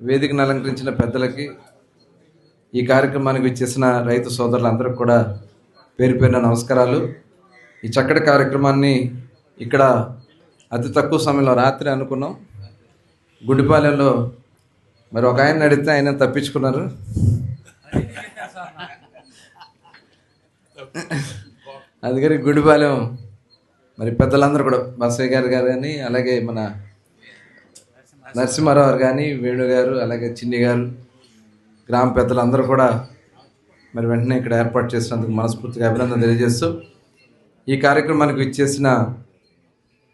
వేదికను అలంకరించిన పెద్దలకి ఈ కార్యక్రమానికి ఇచ్చేసిన రైతు సోదరులందరికీ కూడా పేరు పేరిన నమస్కారాలు. ఈ చక్కటి కార్యక్రమాన్ని ఇక్కడ అతి తక్కువ సమయంలో రాత్రి అనుకున్నాం. గుడిపాలెంలో మరి ఒక ఆయన అడిగితే ఆయన తప్పించుకున్నారు. అందుకని గుడిపాలెం మరి పెద్దలందరూ కూడా బసయ్య గారు గారు కానీ అలాగే మన నరసింహారావు కానీ వేణు గారు అలాగే చిన్ని గారు గ్రామ పెద్దలందరూ కూడా మరి వెంటనే ఇక్కడ ఏర్పాటు చేసినందుకు మనస్ఫూర్తిగా అభినందన తెలియజేస్తూ ఈ కార్యక్రమానికి ఇచ్చేసిన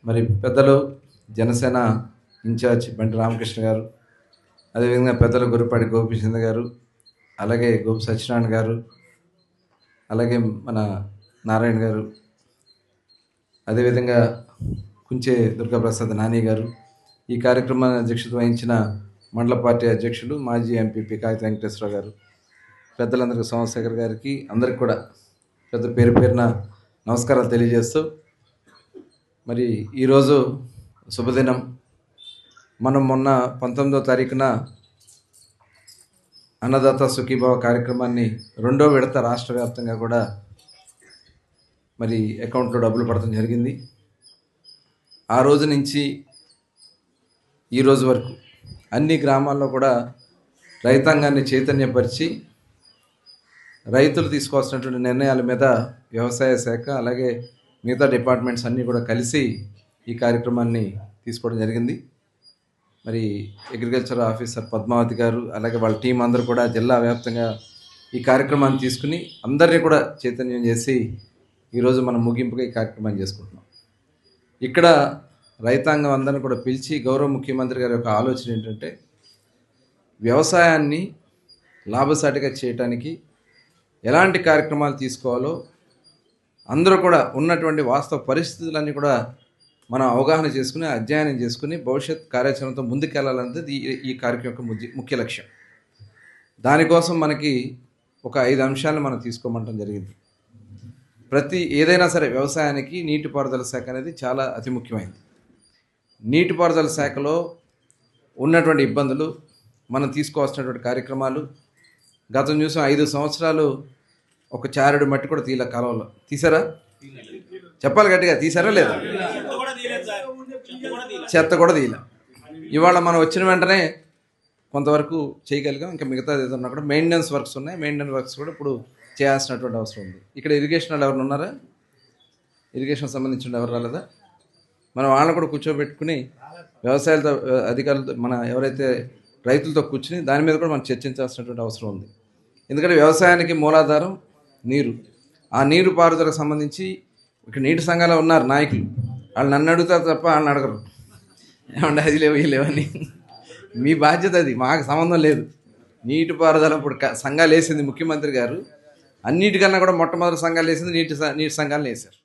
మరి పెద్దలు జనసేన ఇన్ఛార్జ్ బండి రామకృష్ణ గారు అదేవిధంగా పెద్దలు గురుపాటి గోపిచంద్ గారు అలాగే గోపి సత్యనారాయణ గారు అలాగే మన నారాయణ గారు అదేవిధంగా కుంచే దుర్గాప్రసాద్ నాని గారు ఈ కార్యక్రమాన్ని అధ్యక్షత వహించిన మండల పార్టీ అధ్యక్షులు మాజీ ఎంపీపీ కాగిత వెంకటేశ్వర గారు పెద్దలందరికీ సోమశేఖర్ గారికి అందరికి కూడా పెద్ద పేరు పేరున నమస్కారాలు తెలియజేస్తూ మరి ఈరోజు శుభదినం. మనం మొన్న పంతొమ్మిదో తారీఖున అన్నదాత సుఖీభావ కార్యక్రమాన్ని రెండో విడత రాష్ట్ర వ్యాప్తంగా కూడా మరి అకౌంట్లో డబ్బులు పడటం జరిగింది. ఆ రోజు నుంచి ఈరోజు వరకు అన్ని గ్రామాల్లో కూడా రైతాంగాన్ని చైతన్యపరిచి రైతులు తీసుకోవాల్సినటువంటి నిర్ణయాల మీద వ్యవసాయ శాఖ అలాగే మిగతా డిపార్ట్మెంట్స్ అన్నీ కూడా కలిసి ఈ కార్యక్రమాన్ని తీసుకోవడం జరిగింది. మరి అగ్రికల్చర్ ఆఫీసర్ పద్మావతి గారు అలాగే వాళ్ళ టీం అందరూ కూడా జిల్లా వ్యాప్తంగా ఈ కార్యక్రమాన్ని తీసుకుని అందరినీ కూడా చైతన్యం చేసి ఈరోజు మనం ముగింపుగా ఈ కార్యక్రమాన్ని చేసుకుంటున్నాం. ఇక్కడ రైతాంగం అందరిని కూడా పిలిచి గౌరవ ముఖ్యమంత్రి గారి యొక్క ఆలోచన ఏంటంటే వ్యవసాయాన్ని లాభసాటిగా చేయటానికి ఎలాంటి కార్యక్రమాలు తీసుకోవాలో అందరూ కూడా ఉన్నటువంటి వాస్తవ పరిస్థితులన్నీ కూడా మనం అవగాహన చేసుకుని అధ్యయనం చేసుకుని భవిష్యత్ కార్యాచరణతో ముందుకెళ్ళాలన్నది ఈ కార్యక్రమం యొక్క ముఖ్య- ముఖ్య లక్ష్యం. దానికోసం మనకి ఒక ఐదు అంశాలను మనం తీసుకోమంటం జరిగింది. ప్రతి ఏదైనా సరే వ్యవసాయానికి నీటిపారుదల శాఖ అనేది చాలా అతి ముఖ్యమైనది. నీటిపారుదల శాఖలో ఉన్నటువంటి ఇబ్బందులు మనం తీసుకోవాల్సినటువంటి కార్యక్రమాలు గతం చూసిన ఐదు సంవత్సరాలు ఒక చారుడు మట్టి కూడా తీల కాలంలో. తీసారా చెప్పాలి గట్టిగా తీసారా లేదా? చెత్త కూడా తీయలే. ఇవాళ మనం వచ్చిన వెంటనే కొంతవరకు చేయగలిగాం. ఇంకా మిగతా ఏదన్నా కూడా మెయింటెనెన్స్ వర్క్స్ ఉన్నాయి. మెయింటెనెన్స్ వర్క్స్ కూడా ఇప్పుడు చేయాల్సినటువంటి అవసరం ఉంది. ఇక్కడ ఇరిగేషన్ వాళ్ళు ఎవరు ఉన్నారా? ఇరిగేషన్ సంబంధించిన ఎవరు రాలేదా? మనం వాళ్ళని కూడా కూర్చోబెట్టుకుని వ్యవసాయాలతో అధికారులతో మన ఎవరైతే రైతులతో కూర్చుని దాని మీద కూడా మనం చర్చించాల్సినటువంటి అవసరం ఉంది. ఎందుకంటే వ్యవసాయానికి మూలాధారం నీరు. ఆ నీరు పారుదలకు సంబంధించి ఇక్కడ నీటి సంఘాలు ఉన్నారు నాయకులు. వాళ్ళు నన్ను అడుగుతారు తప్ప వాళ్ళని అడగరు. ఏమంటే అది లేవు లేవని మీ బాధ్యత అది మాకు సంబంధం లేదు. నీటిపారుదల ఇప్పుడు క- సంఘాలు వేసింది ముఖ్యమంత్రి గారు. అన్నిటికన్నా కూడా మొట్టమొదటి సంఘాలు వేసింది నీటి నీటి సంఘాలను వేశారు.